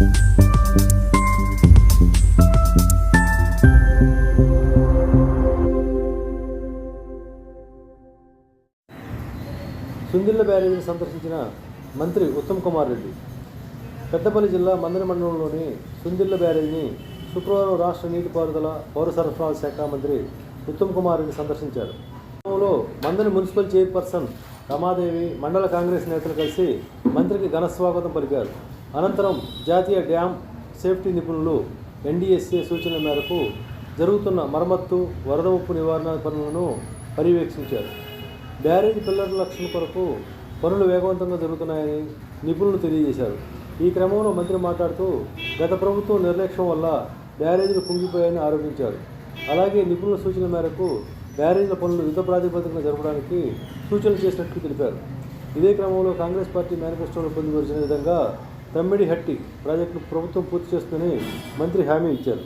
సుందిళ్ళ బ్యారేజీని సందర్శించిన మంత్రి ఉత్తమ్ కుమార్ రెడ్డి. పెద్దపల్లి జిల్లా మందరి మండలంలోని సుందిళ్ళ బ్యారేజీని శుక్రవారం రాష్ట్ర నీటిపారుదల పౌర సరఫరాల శాఖ మంత్రి ఉత్తమ్ కుమార్ రెడ్డి సందర్శించారు. గ్రామంలో మందని మున్సిపల్ చైర్పర్సన్ రమాదేవి మండల కాంగ్రెస్ నేతలు కలిసి మంత్రికి ఘన స్వాగతం పలికారు. అనంతరం జాతీయ డ్యామ్ సేఫ్టీ నిపుణులు ఎన్డీఎస్ఏ సూచనల మేరకు జరుగుతున్న మరమ్మత్తు వరద ముప్పు నివారణ పనులను పర్యవేక్షించారు. బ్యారేజ్ పిల్లర్ల లక్షణ కొరకు పనులు వేగవంతంగా జరుగుతున్నాయని నిపుణులు తెలియజేశారు. ఈ క్రమంలో మంత్రి మాట్లాడుతూ గత ప్రభుత్వం నిర్లక్ష్యం వల్ల బ్యారేజీలు కుంగిపోయాయని ఆరోపించారు. అలాగే నిపుణుల సూచన మేరకు బ్యారేజీల పనులు యుద్ధ ప్రాతిపదికన జరపడానికి సూచనలు చేసినట్లు తెలిపారు. ఇదే క్రమంలో కాంగ్రెస్ పార్టీ మేనిఫెస్టోలో పొందుపరిచిన విధంగా తమ్మిడి హట్టి ప్రాజెక్టును ప్రభుత్వం పూర్తి చేస్తుందని మంత్రి హామీ ఇచ్చారు.